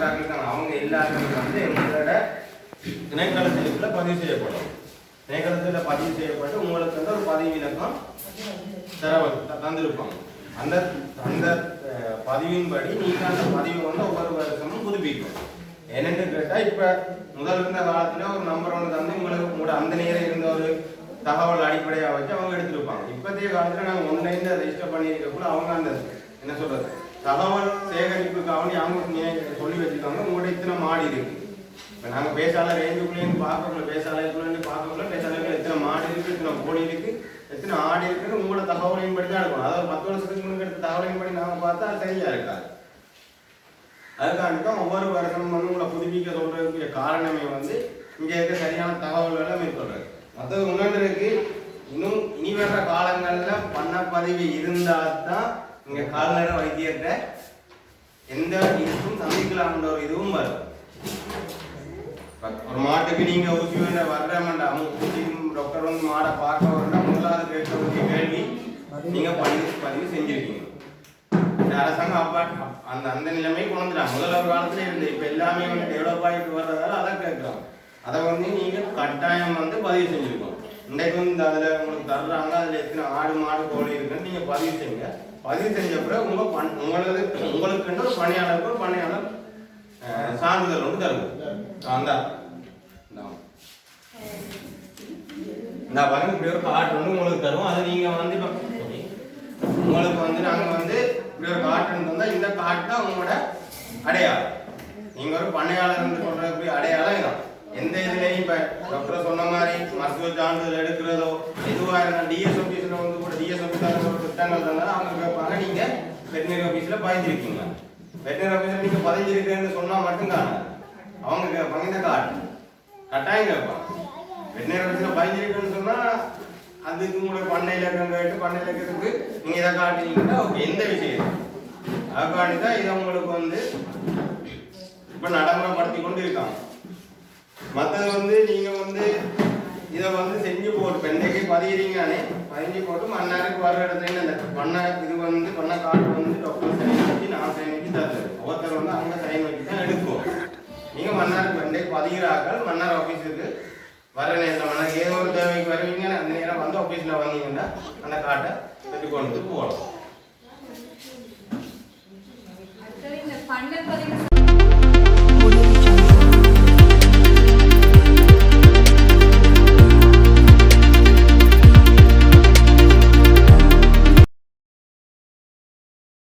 அவங்க எல்லாருமே வந்து எங்களோட திணைக்களத்திற்குள்ள பதிவு செய்யப்படும். திணைக்களத்தில் பதிவு செய்யப்பட்டு உங்களுக்கு வந்து ஒரு பதவி விலக்கம் தர தந்திருப்பாங்க அந்த அந்த பதிவின்படி நீங்கள் அந்த பதிவை வந்து ஒவ்வொரு வருஷமும் புதுப்பிக்கும். என்னென்னு கேட்டால் இப்போ முதல் இருந்த காலத்துல ஒரு நம்பர் ஒன்று தந்து உங்களுக்கு கூட அந்த நேரம் இருந்த ஒரு தகவல் அடிப்படையாக வச்சு அவங்க எடுத்துருப்பாங்க. இப்போதைய காலத்தில் நாங்கள் ஒன்லைன்ல ரெஜிஸ்டர் பண்ணியிருக்க கூட அவங்க அந்த என்ன சொல்கிறது தகவல் சேகரிப்புக்காக அவங்க சொல்லி வச்சுருக்காங்க. உங்கள்கிட்ட இத்தனை மாடி இருக்கு. இப்போ நாங்கள் பேசால ரேஞ்சுக்குள்ளேயும் பார்க்கக்குள்ள பேசாலைக்குள்ளேருந்து பார்க்கக்குள்ள பேசாலைக்குள்ள எத்தனை மாடி இருக்குது எத்தனை கோடி இருக்குது எத்தனை ஆடி இருக்குன்னு உங்களோட தகவலையும் படி தான் இருக்கும் அதாவது பத்து வருஷத்துக்கு முன்னாடி எடுத்த தகவலையும் படி நாங்கள் பார்த்தா அது சரியா இருக்காது. அதுக்காண்டி தான் ஒவ்வொரு வருஷமும் வந்து உங்களை புதுப்பிக்க சொல்கிறதுக்கு காரணமே வந்து இங்கே இருக்க சரியான தகவல்களை மேற்கொள்றது. மற்றது உணர்ந்ததுக்கு இன்னும் இனி வர்ற காலங்களில் பண்ண பதிவு இருந்தால் தான் இங்கே கால்நடை வைத்தியத்தை எந்த இதுக்கும் சந்திக்கலாம்ன்ற ஒரு இதுவும் வரும். ஒரு மாட்டுக்கு நீங்க ஊசி வேண்ட வர்றமாண்டா ஊசி டாக்டர் வந்து மாடை பார்க்க வரணும் முதலாவது கேட்க கேள்வி நீங்க பதிவு பதிவு செஞ்சிருக்கீங்க. இந்த அரசாங்கம் அப்பா அந்த அந்த நிலைமை கொண்டு முதல்ல ஒரு காலத்துல இருந்து இப்ப எல்லாமே வந்து டெவலப் ஆகிட்டு வர்றதால அதை கேட்கலாம் அதை வந்து நீங்க கட்டாயம் வந்து பதிவு செஞ்சிருக்கோம் இன்றைக்கு வந்து அதுல உங்களுக்கு தர்றாங்க. அதுல எத்தனை ஆடு மாடு கோழி இருக்குன்னு நீங்க பதிவு செய்யுங்க. பதிவு செஞ்ச பிறகு உங்க உங்களது உங்களுக்கு ஒரு பணியாளருக்கு பணியாளர் சான்றிதழ் ஒன்று தருவோம் அந்த நான் பாருங்க இப்படி ஒரு கார்டு வந்து உங்களுக்கு தருவோம். அதை நீங்க வந்து இப்போ உங்களுக்கு வந்து நாங்க வந்து இப்படி ஒரு கார்டு தந்தா இந்த கார்டு தான் உங்களோட அடையாளம். நீங்க ஒரு பண்ணையாளர் சொல்றதுக்கு அடையாளம் இதான். எந்த இதுலயும் இப்ப டாக்டர் சொன்ன மாதிரி மருத்துவ சான்றிதழ் எடுக்கிறதோ எதுவா இருந்தாலும் டிஎஸ் ஆபீஸ்ல வந்து கூட டிஎஸ் ஆபீஸ்ல சட்டங்கள் தந்தாலும் அவங்க கேட்பாங்க நீங்க வெட்டினரி ஆபீஸ்ல பதிஞ்சிருக்கீங்க வெட்டினரி ஆபீஸ்ல நீங்க பதிஞ்சிருக்கேன்னு சொன்னா மட்டும்தான்? அவங்க கேட்பாங்க இந்த கார்டு கட்டாயம் கேட்பாங்க. வெட்டினரி ஆபீஸ்ல பதிஞ்சிருக்கேன்னு சொன்னா அதுக்கு உங்களோட பண்ணையில கேட்டு பண்ணையில இருக்கிறதுக்கு நீங்க இதை காட்டினீங்கன்னா ஓகே எந்த விஷயம் அதுக்காண்டி தான் இதை உங்களுக்கு வந்து இப்ப நடைமுறைப்படுத்தி கொண்டு இருக்காங்க. மற்றது வந்து நீங்க வந்து இதை வந்து செஞ்சு போட்டு பெண்டைக்கு பதிகிறீங்கன்னே பதிஞ்சு போட்டு மன்னாருக்கு வர இடத்துல இந்த பண்ண இது வந்து பண்ண கார்டு வந்து டாக்டர் சைன் வச்சு நான் சைன் வச்சு தருது ஒவ்வொருத்தர் வந்து அங்க சைன் வச்சு தான் எடுப்போம் நீங்க மன்னாருக்கு வந்து பதிகிறார்கள் மன்னார் ஆபீஸுக்கு வர நேரத்தில் மன்னர் ஏதோ ஒரு தேவைக்கு வருவீங்க அந்த நேரம் வந்து ஆபீஸ்ல வந்தீங்கன்னா அந்த கார்டை பெற்றுக்கொண்டு போகலாம்